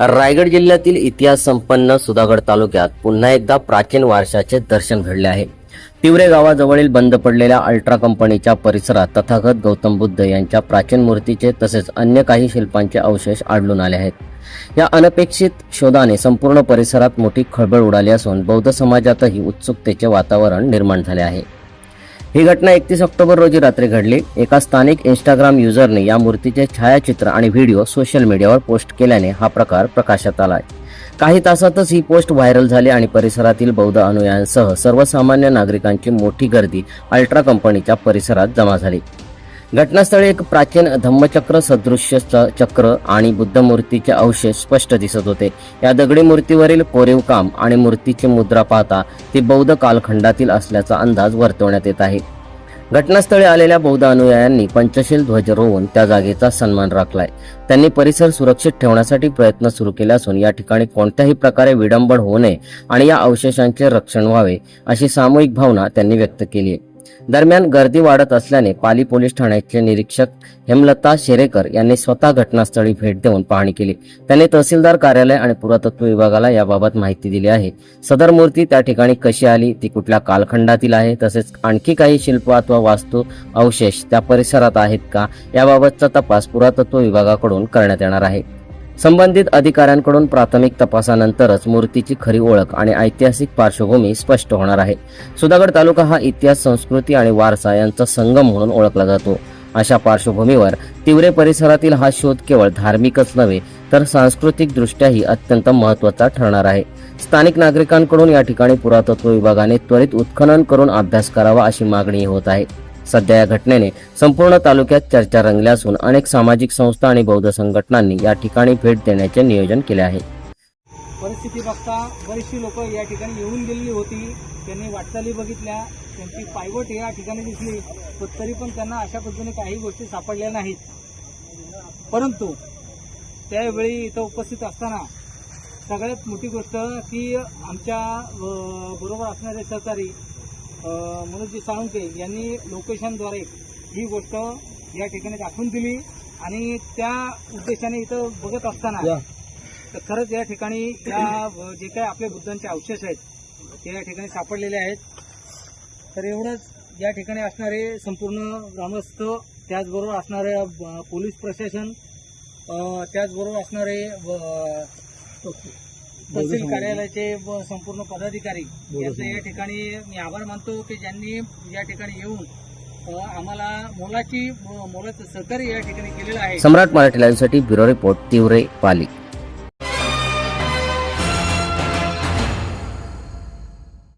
रायगड जिल्ह्यातील इतिहास संपन्न सुधागड तालुक्यात पुन्हा एकदा प्राचीन वारशाचे दर्शन घडले आहे. तिवरे गावाजवळील बंद पडलेल्या अल्ट्रा कंपनीच्या परिसरात तथागत गौतम बुद्ध यांच्या प्राचीन मूर्तीचे तसेच अन्य काही शिल्पांचे अवशेष आढळून आले आहेत. या अनपेक्षित शोधाने संपूर्ण परिसरात मोठी खळबळ उडाली असून बौद्ध समाजातही उत्सुकतेचे वातावरण निर्माण झाले आहे. ही घटना एकतीस ऑक्टोबर रोजी रात्री घडली. एका स्थानिक इंस्टाग्राम युजरने या मूर्तीचे छायाचित्र आणि व्हिडिओ सोशल मीडियावर पोस्ट केल्याने हा प्रकार प्रकाशात आलाय. काही तासातच ही पोस्ट व्हायरल झाली आणि परिसरातील बौद्ध अनुयायांसह सर्वसामान्य नागरिकांची मोठी गर्दी अल्ट्रा कंपनीच्या परिसरात जमा झाली. घटनास्थळी एक प्राचीन धम्मचक्र सदृश्य चक्र आणि बुद्ध मूर्तीचे अवशेष स्पष्ट दिसत होते. या दगडी मूर्तीवरील कोरीव काम आणि मूर्तीची मुद्रा पाहता ती बौद्ध कालखंडातील असल्याचा अंदाज वर्तवण्यात येत आहे. घटनास्थळी आलेल्या बौद्ध अनुयायांनी पंचशील ध्वज रोवून त्या जागेचा सन्मान राखलाय. त्यांनी परिसर सुरक्षित ठेवण्यासाठी प्रयत्न सुरू केले असून या ठिकाणी कोणत्याही प्रकारे विडंबन होऊ नये आणि या अवशेषांचे रक्षण व्हावे अशी सामूहिक भावना त्यांनी व्यक्त केली आहे. दरम्यान गर्दी वाढत असल्याने पाली पोलीस ठाण्याचे निरीक्षक हेमलता शेरेकर यांनी स्वतः घटनास्थळी भेट देऊन पाहणी केली. त्यांनी तहसीलदार कार्यालय आणि पुरातत्व विभागाला याबाबत माहिती दिली आहे. सदर मूर्ती त्या ठिकाणी कशी आली ती कुठल्या कालखंडातील आहे तसेच आणखी काही शिल्प अथवा वास्तू अवशेष त्या परिसरात आहेत का याबाबतचा तपास पुरातत्व विभागाकडून करण्यात येणार आहे. संबंधित अधिकाऱ्यांकडून प्राथमिक तपासानंतरच मूर्तीची खरी ओळख आणि ऐतिहासिक पार्श्वभूमी स्पष्ट होणार आहे. सुधागड तालुका हा इतिहास संस्कृती आणि वारसा यांचा संगम म्हणून ओळखला जातो. अशा पार्श्वभूमीवर तिवरे परिसरातील हा शोध केवळ धार्मिकच नव्हे तर सांस्कृतिक दृष्ट्याही अत्यंत महत्त्वाचा ठरणार आहे. स्थानिक नागरिकांकडून या ठिकाणी पुरातत्व विभागाने त्वरित उत्खनन करून अभ्यास करावा अशी मागणी होत आहे. सध्या या घटनेने संपूर्ण तालुक्यात चर्चा रंगल्या असून अनेक सामाजिक संस्था आणि बौद्ध संघटनांनी या ठिकाणी भेट देण्याचे नियोजन केले आहे. परिस्थिती बघता बरीचशी लोक या ठिकाणी येऊन गेलेली होती. त्यांनी वाटचाली बघितल्या. त्यांची पायवट या ठिकाणी दिसली. पण तरी पण त्यांना अशा पद्धतीने काही गोष्टी सापडल्या नाहीत. परंतु त्यावेळी इथं उपस्थित असताना सगळ्यात मोठी गोष्ट की आमच्या बरोबर असणारे सहकारी अं, मनोजजी साळुंके यांनी लोकेशनद्वारे ही गोष्ट या ठिकाणी दाखवून दिली आणि त्या उद्देशाने इथं बघत असताना तर खरंच या ठिकाणी या जे काही आपल्या बुद्धांचे अवशेष आहेत ते या ठिकाणी सापडलेले आहेत. तर एवढंच या ठिकाणी असणारे संपूर्ण ग्रामस्थ त्याचबरोबर असणारे पोलीस प्रशासन त्याचबरोबर असणारे तहसील कार्यालयाचे व संपूर्ण पदाधिकारी यांचं या ठिकाणी मी आभार मानतो की ज्यांनी या ठिकाणी येऊन आम्हाला मोलाची मोलाचं सहकार्य या ठिकाणी केलेलं आहे. सम्राट मराठी लाईव्हसाठी ब्युरो रिपोर्ट तिवरे पाली.